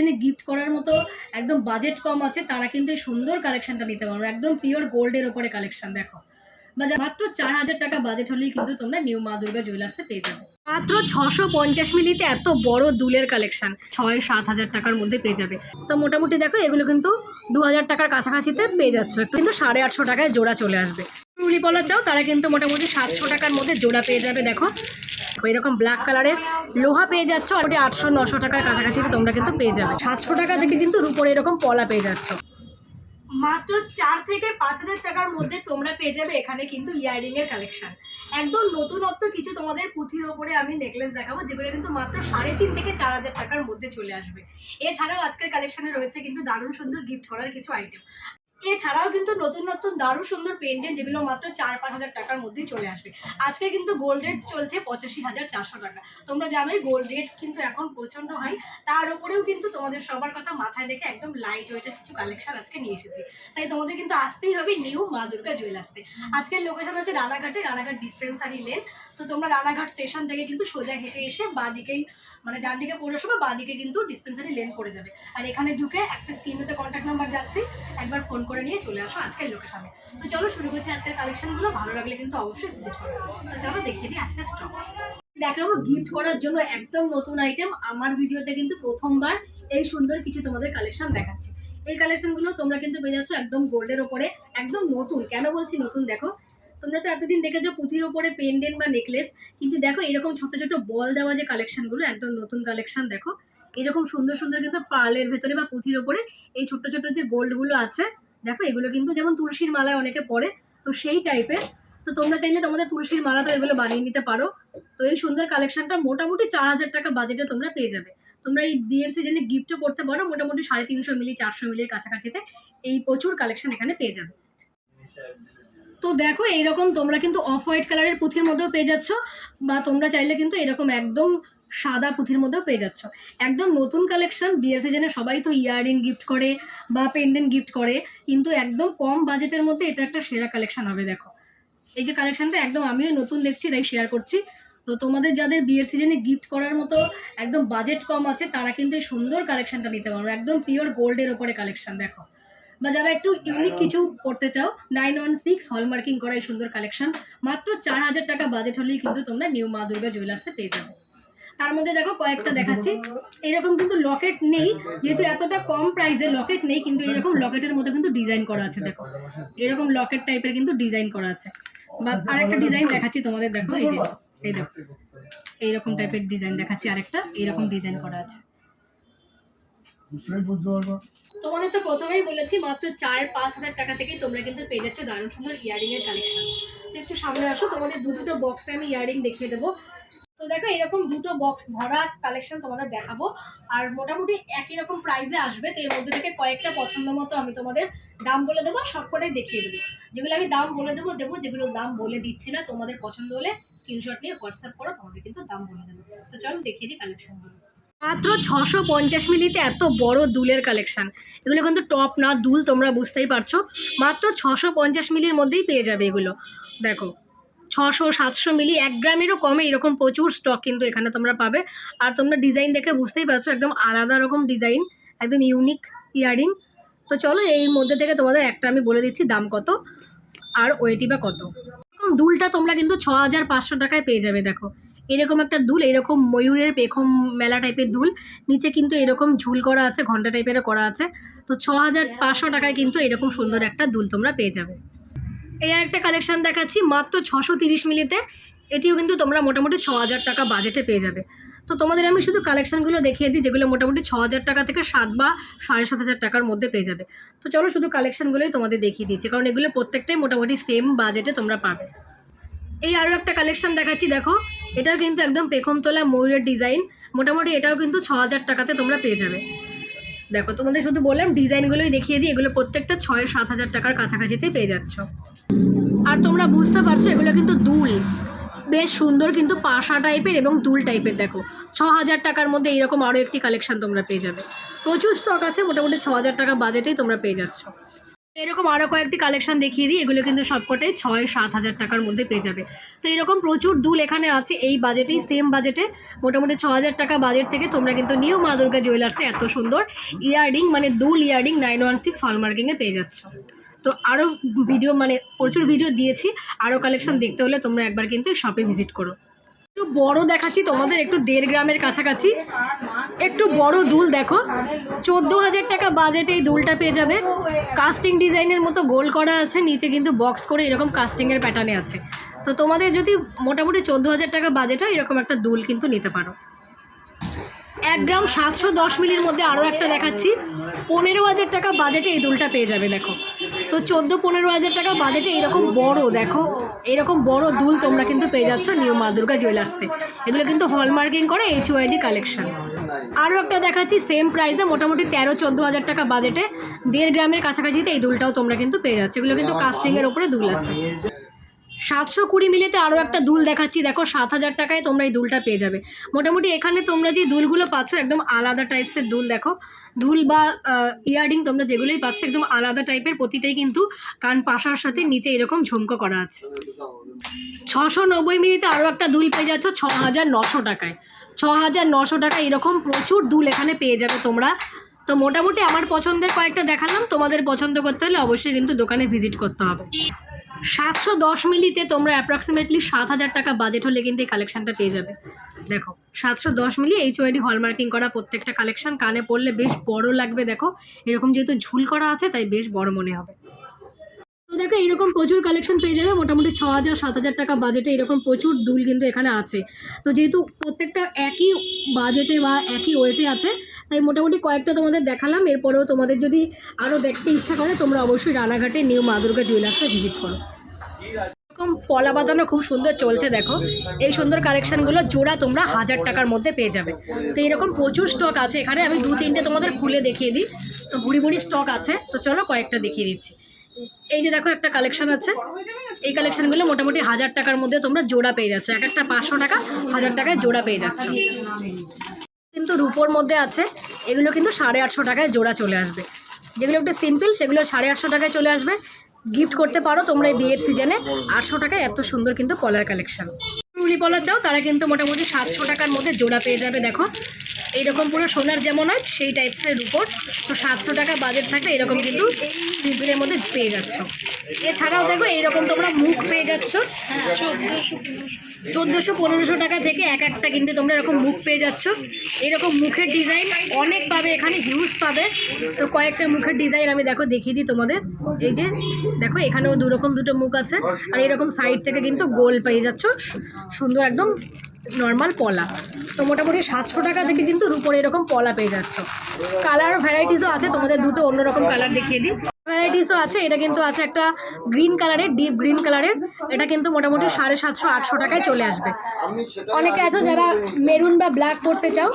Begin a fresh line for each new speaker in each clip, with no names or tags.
সিজনে গিফট করার মতো একদম বাজেট কম আছে, তারা কিন্তু এই সুন্দর কালেকশনটা নিতে পারো একদম পিওর গোল্ডের ওপরে কালেকশন দেখো। মাত্র চার হাজার টাকা বাজেট হলেই কিন্তু তোমরা নিউ মা দুর্গা জুয়েলার্সে পেয়ে যাবে। মাত্র ছশো পঞ্চাশ মিলিতে এত বড় দুলের কালেকশন ছয় সাত হাজার টাকার মধ্যে পেয়ে যাবে। তো মোটামুটি দেখো, এগুলো কিন্তু দু হাজার টাকার কাছাকাছিতে পেয়ে যাচ্ছ। একটু কিন্তু সাড়ে আটশো টাকায় জোড়া চলে আসবে। চুড়ি পলা চাও, তারা কিন্তু মোটামুটি সাতশো টাকার মধ্যে জোড়া পেয়ে যাবে, দেখো। এরকম ব্ল্যাক কালারের লোহা পেয়ে যাচ্ছ, আর আটশো, নশো টাকার কাছাকাছিতে তোমরা কিন্তু পেয়ে যাবে। সাতশো টাকা থেকে কিন্তু রুপোর এরকম পলা পেয়ে যাচ্ছ। মাত্র চার থেকে পাঁচ হাজার টাকার মধ্যে তোমরা পেয়ে যাবে এখানে কিন্তু ইয়ারিং এর কালেকশন একদম নতুনত্ব কিছু তোমাদের পুঁথির ওপরে আমি নেকলেস দেখাবো, যেগুলো কিন্তু মাত্র সাড়ে তিন থেকে চার হাজার টাকার মধ্যে চলে আসবে। এছাড়াও আজকের কালেকশনে রয়েছে কিন্তু দারুণ সুন্দর গিফট করার কিছু আইটেম এছাড়াও কিন্তু নতুন নতুন দারুণ সুন্দর পেন্ডেন্ট যেগুলো মাত্র চার পাঁচ হাজার টাকার মধ্যেই চলে আসবে। আজকে কিন্তু গোল্ড রেট চলছে পঁচাশি হাজার চারশো টাকা। তোমরা জানোই গোল্ড রেট কিন্তু এখন প্রচণ্ড হয় তার উপরেও কিন্তু তোমাদের সবার কথা মাথায় রেখে একদম লাইট ওয়েটের কিছু কালেকশন আজকে নিয়ে এসেছি। তাই তোমাদের কিন্তু আসতেই হবে নিউ মা দুর্গা জুয়েলার্সে আজকের লোকেশন আছে রানাঘাটে, রানাঘাট ডিসপেন্সারি লেন তো তোমরা রানাঘাট স্টেশন থেকে কিন্তু সোজা হেঁটে এসে বাদিকেই মানে ডান দিকে পৌরসভা, বা দিকে কিন্তু ডিসপেন্সারি লেন পড়ে যাবে। আর এখানে ঢুকে একটা স্ক্রিনেতে কন্ট্যাক্ট নাম্বার যাচ্ছে, একবার ফোন করে নিয়ে চলে আসো আজকের লোকেশনে তো চলো শুরু করছি আজকের কালেকশনগুলো ভালো লাগলে কিন্তু অবশ্যই ভিজিট করো। তো চলো দেখিয়ে দিই আজকের স্টক দেখাবো গিফট করার জন্য একদম নতুন আইটেম আমার ভিডিওতে কিন্তু প্রথমবার এই সুন্দর কিছু তোমাদের কালেকশন দেখাচ্ছি। এই কালেকশনগুলো তোমরা কিন্তু পেয়ে যাচ্ছ একদম গোল্ডের ওপরে, একদম নতুন। কেন বলছি নতুন? দেখো তোমরা তো এতদিন দেখেছ পুঁথির ওপরে পেন্ডেন্ট বা নেকলেস কিন্তু দেখো এরকম ছোট ছোট বল দেওয়া যে কালেকশনগুলো একদম নতুন কালেকশন দেখো, এরকম সুন্দর সুন্দর কিন্তু পার্লের ভেতরে বা পুঁথির ওপরে এই ছোট ছোট যে গোল্ডগুলো আছে, দেখো এগুলো কিন্তু যেমন তুলসীর মালায় অনেকে পরে, তো সেই টাইপের তো তোমরা চাইলে তোমাদের তুলসীর মালা তো এগুলো বানিয়ে নিতে পারো। তো এই সুন্দর কালেকশনটা মোটামুটি চার হাজার টাকা বাজেটে তোমরা পেয়ে যাবে। তোমরা এই বিয়ের সিজনে গিফটও করতে পারো, মোটামুটি সাড়ে তিনশো মিলি, চারশো মিলির কাছাকাছিতে এই প্রচুর কালেকশন এখানে পেয়ে যাবে। তো দেখো, এইরকম তোমরা কিন্তু অফ হোয়াইট কালারের পুঁথির মধ্যেও পেয়ে যাচ্ছ, বা তোমরা চাইলে কিন্তু এরকম একদম সাদা পুঁথির মধ্যেও পেয়ে যাচ্ছ। একদম নতুন কালেকশন বিয়ের সিজনে সবাই তো ইয়াররিং গিফট করে বা পেন্ডেন্ট গিফট করে, কিন্তু একদম কম বাজেটের মধ্যে এটা একটা সেরা কালেকশন হবে, দেখো। এই যে কালেকশনটা একদম আমিও নতুন দেখছি, তাই শেয়ার করছি। তো তোমাদের যাদের বিয়ের সিজনে গিফট করার মতো একদম বাজেট কম আছে, তারা কিন্তু এই সুন্দর কালেকশনটা নিতে পারো, একদম পিওর গোল্ডের ওপরে কালেকশন দেখো। বা যারা একটু ইউনিক কিছু করতে চাও নাইন ওয়ান সিক্স হলমার্কিং করা এই সুন্দর কালেকশন মাত্র চার হাজার টাকা বাজেট হলেই কিন্তু তোমরা নিউ মা দুর্গা জুয়েলার্সে পেয়ে যাবে। তার মধ্যে দেখো কয়েকটা দেখাচ্ছি। এরকম কিন্তু লকেট নেই, যেহেতু এতটা কম প্রাইসে লকেট নেই, কিন্তু এরকম লকেটের মধ্যে কিন্তু ডিজাইন করা আছে, দেখো। এরকম লকেট টাইপের কিন্তু ডিজাইন করা আছে। বা আরেকটা ডিজাইন দেখাচ্ছি তোমাদের, দেখো, এই যে, এই দেখো। এইরকম টাইপের ডিজাইন দেখাচ্ছি আরেকটা, এইরকম ডিজাইন করা আছে।
বুঝলেই বুঝতে পারব।
তোমাদের তো প্রথমেই বলেছি, মাত্র চার পাঁচ হাজার টাকা থেকেই তোমরা কিন্তু পেয়ে যাচ্ছ দারুণ সুন্দর ইয়ারিং এর কালেকশন তো একটু সামনে আসো, তোমাদের দু দুটো বক্সে আমি ইয়ারিং দেখিয়ে দেবো। তো দেখো, এরকম দুটো বক্স ভরা কালেকশন তোমাদের দেখাবো। আর মোটামুটি একই রকম প্রাইসে আসবে, তো এর মধ্যে থেকে কয়েকটা পছন্দ মতো আমি তোমাদের দাম বলে দেবো সবকটাই দেখিয়ে দেবো। যেগুলো আমি দাম বলে দেবো দেবো, যেগুলো দাম বলে দিচ্ছি না, তোমাদের পছন্দ হলে স্ক্রিনশট নিয়ে হোয়াটসঅ্যাপ করো, তোমাদের কিন্তু দাম বলে দেবো। তো চলো দেখিয়ে দিই কালেকশনগুলো মাত্র ছশো পঞ্চাশ মিলিতে এত বড় দুলের কালেকশন এগুলো কিন্তু টপ না, দুল তোমরা বুঝতেই পারছ। মাত্র ছশো পঞ্চাশ মিলির মধ্যেই পেয়ে যাবে এগুলো। দেখো, ছশো সাতশো মিলি, এক গ্রামেরও কমে এরকম প্রচুর স্টক কিন্তু এখানে তোমরা পাবে। আর তোমরা ডিজাইন দেখে বুঝতেই পারছ, একদম আলাদা রকম ডিজাইন একদম ইউনিক ইয়ারিং তো চলো, এই মধ্যে থেকে তোমাদের একটা আমি বলে দিচ্ছি দাম কত আর ওয়েটি বা কত। দুলটা তোমরা কিন্তু ছ হাজার পাঁচশো টাকায় পেয়ে যাবে, দেখো। এরকম একটা দুল, এরকম ময়ূরের পেখম মেলা টাইপের দুল। নিচে কিন্তু এরকম ঝুল করা আছে, ঘণ্টা টাইপেরও করা আছে। তো ছ হাজার পাঁচশো টাকায় কিন্তু এরকম সুন্দর একটা দুল তোমরা পেয়ে যাবে। এই আর একটা কালেকশন দেখাচ্ছি, মাত্র ছশো তিরিশ মিলিতে। এটিও কিন্তু তোমরা মোটামুটি ছ হাজার টাকা বাজেটে পেয়ে যাবে। তো তোমাদের আমি শুধু কালেকশানগুলো দেখিয়ে দিই, যেগুলো মোটামুটি ছ হাজার টাকা থেকে সাত বা সাড়ে সাত হাজার টাকার মধ্যে পেয়ে যাবে। তো চলো শুধু কালেকশনগুলোই তোমাদের দেখিয়ে দিচ্ছি, কারণ এগুলো প্রত্যেকটাই মোটামুটি সেম বাজেটে তোমরা পাবে। এই আরও একটা কালেকশন দেখাচ্ছি, দেখো। এটাও কিন্তু একদম পেখম তোলা ময়ূরের ডিজাইন মোটামুটি এটাও কিন্তু ছ হাজার টাকাতে তোমরা পেয়ে যাবে। দেখো, তোমাদের শুধু বললাম ডিজাইনগুলোই দেখিয়ে দিই, এগুলো প্রত্যেকটা ছয় সাত হাজার টাকার কাছাকাছিতে পেয়ে যাচ্ছ। আর তোমরা বুঝতে পারছ, এগুলো কিন্তু দুল। বেশ সুন্দর কিন্তু পাশা টাইপের এবং দুল টাইপের দেখো। ছ হাজার টাকার মধ্যে এইরকম আরও একটি কালেকশন তোমরা পেয়ে যাবে। প্রচুর স্টক আছে, মোটামুটি ছ হাজার টাকা বাজেটেই তোমরা পেয়ে যাচ্ছ। এরকম আরও কয়েকটি কালেকশন দেখিয়ে দিই। এগুলো কিন্তু সবকটাই ছয়, সাত হাজার টাকার মধ্যে পেয়ে যাবে। তো এরকম প্রচুর দুল এখানে আছে। এই বাজেটেই সেম বাজেটে মোটামুটি ছ হাজার টাকা বাজেট থেকে তোমরা কিন্তু নিউ মা দুর্গা জুয়েলার্সে এত সুন্দর ইয়াররিং মানে দুল ইয়াররিং নাইন ওয়ান সিক্স হলমার্কিংয়ে পেয়ে যাচ্ছ। তো আরও ভিডিও মানে প্রচুর ভিডিও দিয়েছি। আরও কালেকশন দেখতে হলে তোমরা একবার কিন্তু শপে ভিজিট করো। একটু বড় দেখাচ্ছি, তোমাদের একটু দেড় গ্রামের কাছাকাছি। একটু বড় দুল দেখো। চোদ্দ হাজার টাকা বাজেটে এই দুলটা পেয়ে যাবে। কাস্টিং ডিজাইনের মতো গোল করা আছে, নিচে কিন্তু বক্স করে এরকম কাস্টিংয়ের প্যাটার্নে আছে। তো তোমাদের যদি মোটামুটি চোদ্দ হাজার টাকা বাজেট হয়, এরকম একটা দুল কিন্তু নিতে পারো। এক গ্রাম সাতশো দশ মিলির মধ্যে আরও একটা দেখাচ্ছি। পনেরো হাজার টাকা বাজেটে এই দুলটা পেয়ে যাবে, দেখো। তো চোদ্দ পনেরো হাজার টাকা বাজেটে এরকম বড়, দেখো, এরকম বড় দুল তোমরা কিন্তু পেয়ে যাচ্ছ নিউ মা দুর্গা জুয়েলার্সে এগুলো কিন্তু হলমার্কিং করে এইচ ওয়াইডি কালেকশন আরও একটা দেখাচ্ছি সেম প্রাইসে মোটামুটি তেরো চোদ্দ হাজার টাকা বাজেটে দেড় গ্রামের কাছাকাছিতে এই দুলটাও তোমরা কিন্তু পেয়ে যাচ্ছ। এগুলো কিন্তু কাস্টিংয়ের ওপরে দুল আছে। সাতশো কুড়ি মিলিতে আরও একটা দুল দেখাচ্ছি দেখো সাত হাজার টাকায় তোমরা এই দুলটা পেয়ে যাবে। মোটামুটি এখানে তোমরা যে দুলগুলো পাচ্ছ একদম আলাদা টাইপসের দুল দেখো। দুল বা ইয়াররিং তোমরা যেগুলোই পাচ্ছ একদম আলাদা টাইপের প্রতিটাই কিন্তু কান পাশার সাথে নিচে এরকম ঝুমকো করা আছে। ছশো নব্বই মিনিটে আরও একটা দুল পেয়ে যাচ্ছ ছ হাজার নশো টাকায়। ছ হাজার নশো টাকা এরকম প্রচুর দুল এখানে পেয়ে যাবে তোমরা। তো মোটামুটি আমার পছন্দের কয়েকটা দেখালাম, তোমাদের পছন্দ করতে হলে অবশ্যই কিন্তু দোকানে ভিজিট করতে হবে। সাতশো দশ মিলিতে তোমরা অ্যাপ্রক্সিমেটলি সাত হাজার টাকা বাজেট হলে কিন্তু এই কালেকশানটা পেয়ে যাবে। দেখো, সাতশো দশ মিলি এইচ ওয়াইডি হলমার্কিং করা প্রত্যেকটা কালেকশন কানে পড়লে বেশ বড় লাগবে, দেখো। এরকম যেহেতু ঝুল করা আছে, তাই বেশ বড় মনে হবে। দেখো, এরকম প্রচুর কালেকশন পেয়ে যাবে, মোটামুটি ছ হাজার, সাত হাজার টাকা বাজেটে এরকম প্রচুর দুল কিন্তু এখানে আছে। তো যেহেতু প্রত্যেকটা একই বাজেটে বা একই ওয়েটে আছে, তাই মোটামুটি কয়েকটা তোমাদের দেখালাম। এরপরেও তোমাদের যদি আরও দেখতে ইচ্ছা করে, তোমরা অবশ্যই রানাঘাটে নিউ মা দুর্গা জুয়েলার্সে ভিজিট করো। এরকম পলা বাঁধানো খুব সুন্দর চলছে, দেখো। এই সুন্দর কালেকশনগুলো জোড়া তোমরা হাজার টাকার মধ্যে পেয়ে যাবে। তো এরকম প্রচুর স্টক আছে এখানে। আমি দু তিনটে তোমাদের খুলে দেখিয়ে দিই। তো বুড়ি বুড়ি স্টক আছে। তো চলো কয়েকটা দেখিয়ে দিচ্ছি। এই যে দেখো একটা কালেকশন আছে। এই কালেকশনগুলো মোটামুটি হাজার টাকার মধ্যে তোমরা জোড়া পেয়ে যাচ্ছ। এক একটা পাঁচশো টাকা, হাজার টাকায় জোড়া পেয়ে যাচ্ছ। কিন্তু রুপোর মধ্যে আছে, এগুলো কিন্তু সাড়ে আটশো টাকায় জোড়া চলে আসবে। যেগুলো একটু সিম্পল সেগুলো সাড়ে আটশো টাকায় চলে আসবে। গিফট করতে পারো তোমরা এই বিয়ের সিজনে আটশো টাকায় এত সুন্দর কিন্তু কলার কালেকশন রুলি পলা চাও, তারা কিন্তু মোটামুটি সাতশো টাকার মধ্যে জোড়া পেয়ে যাবে, দেখো। এইরকম পুরো সোনার যেমন হয়, সেই টাইপসের উপর। তো সাতশো টাকা বাজেট থাকলে এরকম কিন্তু সিম্পলের মধ্যে পেয়ে যাচ্ছ। এছাড়াও দেখো, এইরকম তোমরা মুখ পেয়ে যাচ্ছ। চোদ্দোশো পনেরোশো টাকা থেকে এক একটা কিন্তু তোমরা এরকম মুখ পেয়ে যাচ্ছ। এরকম মুখের ডিজাইন অনেক পাবে, এখানে হিউজ পাবে। তো কয়েকটা মুখের ডিজাইন আমি দেখো, দেখিয়ে দিই তোমাদের। এই যে, দেখো, এখানেও দু রকম দুটো মুখ আছে। আর এরকম সাইড থেকে কিন্তু গোল পেয়ে যাচ্ছ। সুন্দর একদম নর্মাল পলা। তো মোটামুটি সাতশো টাকা থেকে কিন্তু রুপোর এরকম পলা পেয়ে যাচ্ছ। কালার ভ্যারাইটিসও আছে, তোমাদের দুটো অন্যরকম কালার দেখিয়ে দিই। ভ্যারাইটিসও আছে, এটা কিন্তু আছে একটা গ্রিন কালারের ডিপ গ্রিন কালারের এটা কিন্তু মোটামুটি সাড়ে সাতশো, আটশো টাকায় চলে আসবে। অনেকে আছো যারা মেরুন বা ব্ল্যাক পরতে চাও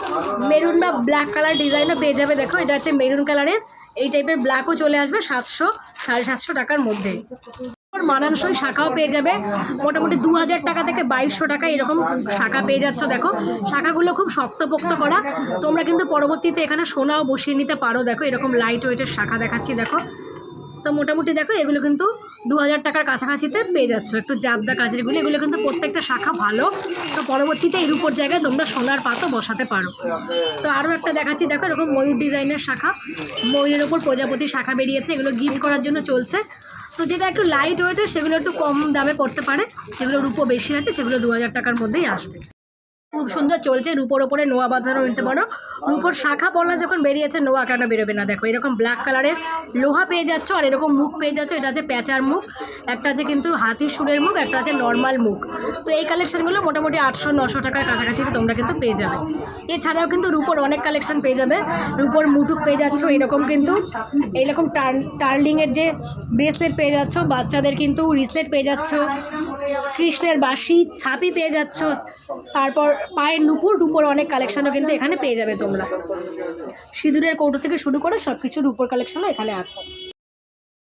মেরুন বা ব্ল্যাক কালার ডিজাইনও পেয়ে যাবে। দেখো, এটা হচ্ছে মেরুন কালারের এই টাইপের ব্ল্যাকও চলে আসবে সাতশো, সাড়ে সাতশো টাকার মধ্যে। মানানসই শাখাও পেয়ে যাবে। মোটামুটি দু হাজার টাকা থেকে বাইশশো টাকা এরকম শাখা পেয়ে যাচ্ছ দেখো। শাখাগুলো খুব শক্তপোক্ত করা। তোমরা কিন্তু পরবর্তীতে এখানে সোনাও বসিয়ে নিতে পারো। দেখো, এরকম লাইট ওয়েটের শাখা দেখাচ্ছি, দেখো। তো মোটামুটি দেখো, এগুলো কিন্তু দু হাজার টাকার কাছাকাছিতে পেয়ে যাচ্ছ। একটু জাবদা কাজেরগুলো এগুলো কিন্তু প্রত্যেকটা শাখা ভালো। তো পরবর্তীতে এর উপর জায়গায় তোমরা সোনার পাতও বসাতে পারো। তো আরও একটা দেখাচ্ছি, দেখো, এরকম ময়ূর ডিজাইনের শাখা। ময়ূরের ওপর প্রজাপতি শাখা বেরিয়েছে। এগুলো গিফট করার জন্য চলছে। তো যেটা একটু লাইট ওয়েটের সেগুলো একটু কম দামে পড়তে পারে। যেগুলো রূপো বেশি আছে, সেগুলো দু হাজার টাকার মধ্যেই আসবে। খুব সুন্দর চলছে। রূপোর ওপরে নোয়া বাঁধানো নিতে পারো। রূপোর শাখা পলা যখন বেরিয়েছে, নোয়া কেন বেরোবে না? দেখো, এরকম ব্ল্যাক কালারের লোহা পেয়ে যাচ্ছ আর এরকম মুখ পেয়ে যাচ্ছ। এটা আছে প্যাঁচার মুখ, একটা আছে কিন্তু হাতির সুরের মুখ, একটা আছে নর্মাল মুখ। তো এই কালেকশানগুলো মোটামুটি আটশো, নশো টাকার কাছাকাছি তোমরা কিন্তু পেয়ে যাবে। এছাড়াও কিন্তু রূপোর অনেক কালেকশান পেয়ে যাবে। রূপোর মুটুক পেয়ে যাচ্ছ, এরকম কিন্তু এইরকম টার্লিংয়ের যে ব্রেসলেট পেয়ে যাচ্ছ, বাচ্চাদের কিন্তু রিসলেট পেয়ে যাচ্ছ, কৃষ্ণের বাঁশি, ছাপি পেয়ে যাচ্ছ। তারপর পায়ের নুপুর, রূপোর অনেক কালেকশানও কিন্তু এখানে পেয়ে যাবে তোমরা। সিঁদুরের কৌটো থেকে শুরু করে সব কিছু রূপোর কালেকশানও এখানে আছে।